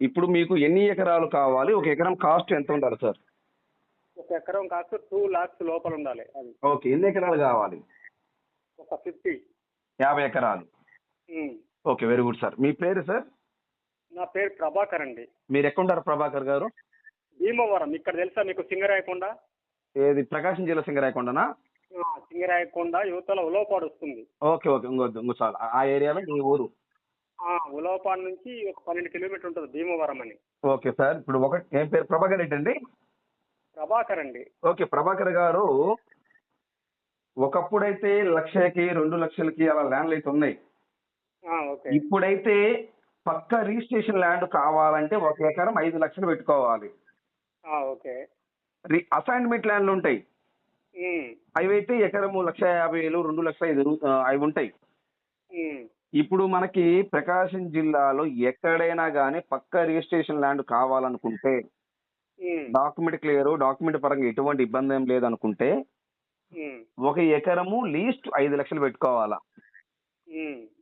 ఇప్పుడు మీకు ఎన్ని ఎకరాలు కావాలి? ఒక ఎకరం కాస్ట్ ఎంత ఉండాలి సార్ ఒక ఎకరం కాస్త టూ లాక్స్ లోపల ఉండాలి అది. ఓకే ఎన్ని ఎకరాలు కావాలి? ఒక ఫిఫ్టీ యాభై ఎకరాలు. ఓకే వెరీ గుడ్ సార్ మీ పేరు సార్ నా పేరు ప్రభాకర్ అండి. మీరు ఎక్కడుంటారు ప్రభాకర్ గారు? భీమవరం. ఇక్కడ తెలుసా మీకు సింగరాయకొండ ఏది ప్రకాశం జిల్లా సింగరాయకొండనా ఆ, సింగరాయకొండ యువతల ఉలవపాడు వస్తుంది. ఓకే ఓకే ఇంకో ఇంకో చాలు ఆ ఏరియాలో మీ ఊరు. ఉలవపాడు నుంచి ఒక పన్నెండు కిలోమీటర్ ఉంటుంది భీమవరం అని. ఓకే సార్ ఇప్పుడు ఒక ఏం పేరు? ప్రభాకర్ అండి? ప్రభాకర్ అండి. ఓకే ప్రభాకర్ గారు ఒకప్పుడైతే లక్షకి రెండు లక్షలకి అలా ల్యాండ్లు అయితే ఉన్నాయి. ఓకే. ఇప్పుడైతే పక్క రిజిస్ట్రేషన్ ల్యాండ్ కావాలంటే ఒక ఎకరం ఐదు లక్షలు పెట్టుకోవాలి. ఓకే. అసైన్మెంట్ ల్యాండ్లు ఉంటాయి. అవి అయితే ఎకరము లక్ష యాభై వేలు రెండు లక్షల ఐదు అవి ఉంటాయి. ఇప్పుడు మనకి ప్రకాశం జిల్లాలో ఎక్కడైనా కానీ పక్క రిజిస్ట్రేషన్ ల్యాండ్ కావాలనుకుంటే డాక్యుమెంట్ క్లియర్ డాక్యుమెంట్ పరంగా ఎటువంటి ఇబ్బంది ఏం లేదనుకుంటే ఒక ఎకరము లీస్ట్ ఐదు లక్షలు పెట్టుకోవాలా.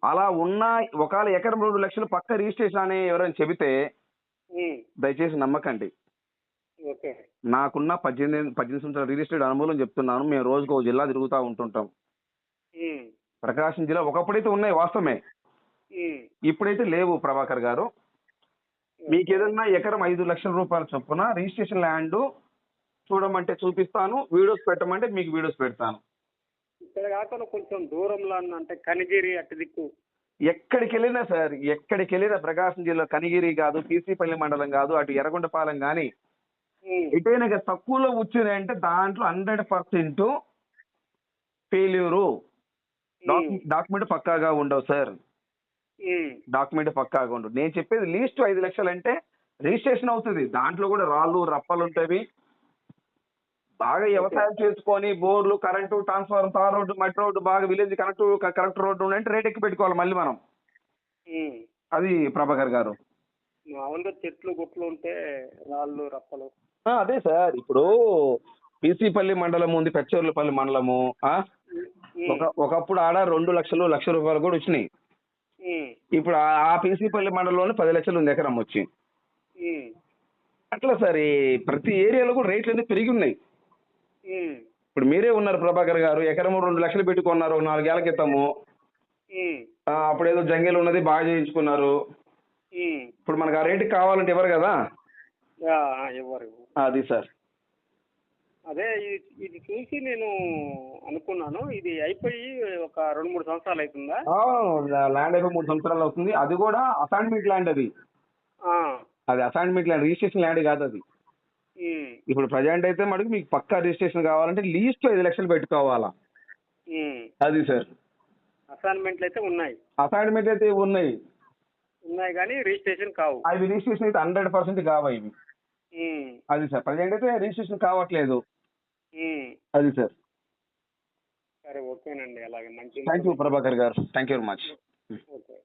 అలా ఉన్న ఒకవేళ ఎకరం రెండు లక్షలు పక్క రిజిస్ట్రేషన్ అని ఎవరైనా చెబితే దయచేసి నమ్మకండి. నాకున్న పద్దెనిమిది పద్దెనిమిది సంవత్సరాల రియల్ ఎస్టేట్ అనుభవం చెప్తున్నాను. మేము రోజుకు ఒక జిల్లా తిరుగుతూ ఉంటుంటాం. ప్రకాశం జిల్లా ఒకప్పుడైతే ఉన్నాయి వాస్తవమే. ఇప్పుడైతే లేవు ప్రభాకర్ గారు. మీకు ఏదన్నా ఎకరం ఐదు లక్షల రూపాయల చొప్పున రిజిస్ట్రేషన్ ల్యాండ్ చూడమంటే చూపిస్తాను వీడియోస్ పెట్టమంటే మీకు వీడియోస్ పెడతాను. ఇక్కడ కాకుండా కొంచెం దూరంలో అంటే కనిగిరి అటు దిక్కు. ఎక్కడికి వెళ్ళినా సార్ ఎక్కడికి వెళ్ళినా ప్రకాశం జిల్లా కనిగిరి కాదు పీసీపల్లి మండలం కాదు అటు ఎర్రగొండపాలెం కానీ ఎటైనా తక్కువలో వచ్చినాయంటే దాంట్లో హండ్రెడ్ పర్సెంట్ ఫెయిల్యూరు. డాక్యుమెంట్ పక్కాగా ఉండవు సార్ డాక్యుమెంట్ పక్కాగా ఉండవు. నేను చెప్పేది లీస్ట్ ఐదు లక్షలు అంటే రిజిస్ట్రేషన్ అవుతుంది. దాంట్లో కూడా రాళ్ళు రప్పలు ఉంటాయి. బాగా వ్యవసాయం చేసుకొని బోర్లు కరెంటు ట్రాన్స్ఫార్మర్ తార్ రోడ్డు మట్టి రోడ్డు బాగా విలేజ్ కరెక్ట్ కరెక్ట్ రోడ్డు ఉందంటే రేట్ ఎక్కి పెట్టుకోవాలి మళ్ళీ మనం. ఉమ్. అది ప్రభాకర్ గారు. మామూలుగా చెట్లు గుట్లు ఉంటే రాళ్ళు రప్పలు. అదే సార్. ఇప్పుడు పీసీపల్లి మండలం ఉంది పెచ్చర్లపల్లి మండలము ఒక ఒకప్పుడు ఆడ రెండు లక్షలు లక్ష రూపాయలు కూడా వచ్చినాయి. ఇప్పుడు ఆ- పీసీపల్లి మండలంలోనే పది లక్షలు ఉంది ఎకరం వచ్చి. అట్లా సార్ ఈ ప్రతి ఏరియాలో కూడా రేట్లు అనేది పెరిగి ఉన్నాయి? ఇప్పుడు మీరే ఉన్నారు ప్రభాకర్ గారు ఎకరం రెండు లక్షలు పెట్టుకున్నారు నాలుగేళ్ళ క్రితము. అప్పుడు ఏదో జంగిల్ ఉన్నది బాగా చేయించుకున్నారు. ఇప్పుడు మనకు ఆ రేటుకి కావాలంటే ఇవ్వరు కదా? అది సార్. అదే ఇది ఇది చూసి నేను అనుకున్నాను. ఇది అయిపోయి ఒక రెండు మూడు సంవత్సరాలు అవుతుందా? ల్యాండ్ అయిపోయి మూడు సంవత్సరాలు అవుతుంది. అది కూడా అసైన్మెంట్ ల్యాండ్ అది. అది అసైన్మెంట్ ల్యాండ్ రిజిస్ట్రేషన్ ల్యాండ్ కాదు అది. ఇప్పుడు ప్రజెంట్ అయితే మటుకు మీకు పక్కా రిజిస్ట్రేషన్ కావాలంటే లీస్ట్ ఐదు లక్షలు పెట్టుకోవాలా. అది సార్. అసైన్మెంట్లు అయితే ఉన్నాయి. అసైన్మెంట్ అయితే ఉన్నాయి. ఉన్నాయి కానీ రిజిస్ట్రేషన్ కావు. అవి రిజిస్ట్రేషన్ అయితే హండ్రెడ్ పర్సెంట్ కావు ఇవి? అది సార్. ప్రజెంట్ అయితే రిజిస్ట్రేషన్ కావట్లేదు. అది సార్. సరే ఓకేనండి. అలాగే మంచి thank you Prabhakar garu. Thank you very much okay.